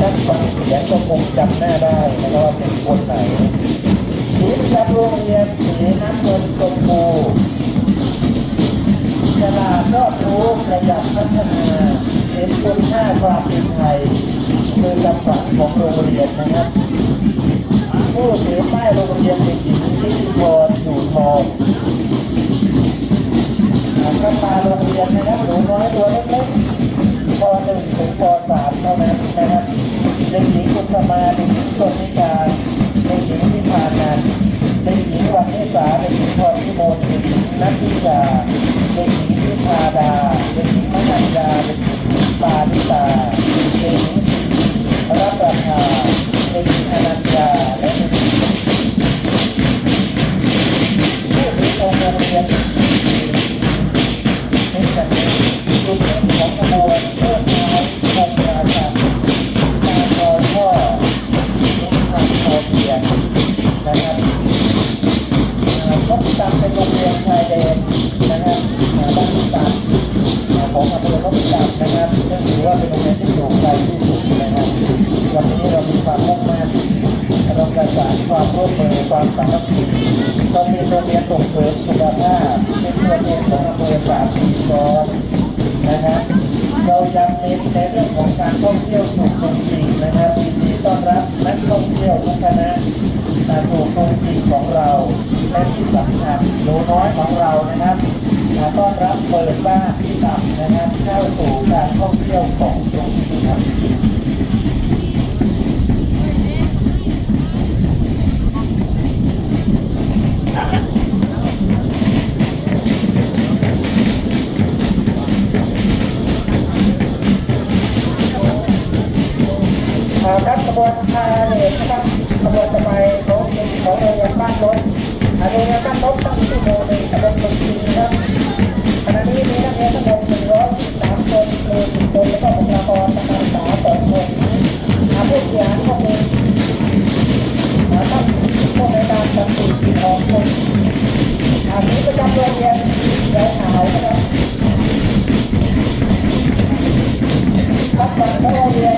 ท่านฟังเสียงก็คงจำหน้าได้นะครับว่าเป็นคนไหนสีประจำโรงเรียนสีน้ำเงินชมพูฉลาดรอบรู้ประหยัดพัฒนาเห็นคุณค่าความเป็นไทยคือคำฝันของโรงเรียนนะครับผู้ถือป้ายโรงเรียนเด็กหญิงที่พรอยู่ทองก็มาโรงเรียนนะครับหนูน้อยตัวเล็กๆ ถึงป .3 เท่านั้นนะครับเด็กหญิงกุศมาเด็กหญิงชนนิการเด็กหญิงพิพานันท์เด็กหญิงวันนิสาเด็กหญิงพรพิมลเด็กหญิงนัทธิกาเด็กหญิงพิพาดาเด็กหญิงมนัญญาเด็กหญิง เป็นโรงชายแดนนะครับบ้านตันของอำเภอนพิตามนะครับซึ่งถือว่าเป็นโรงเรียนที่อยู่ไกลที่สุดนะครับวันนี้เรามีความมุ่งมั่นเราประสานความร่วมมือความสามัคคีเรามีโรงเรียนส่งเสริมสุขภาพเป็นตัวแทนของอำเภอสามปีซ้อนนะครับเรายังเน้นในเรื่องของการท่องเที่ยวถูกตรงจริงนะครับ ต้อนรับนักท่องเที่ยวทุกคณะตาถูกตรงจริงของเราและที่สำคัญหนูน้อยของเรานะครับมาต้อนรับเปิดบ้านที่ต่ำนะครับเข้าสู่การท่องเที่ยวของตรงจริงครับ บวนพาเหรดนะครับขบวนสบายของของโรงเรียนบ้านรถโรงเรียนบ้านรถตั้งชั่วโมงหนึ่งสำหรับคนจีนนะครับขณะนี้มีนักเรียนทั้งหมด113คนครู10คนแล้วก็บุคลากรทางการศึกษา2คนผู้เสียหายก็มีตั้งผู้ในการสันติสิบสองคนอันนี้ประจำโรงเรียนแถวขาวนะครับครับตอนโรงเรียน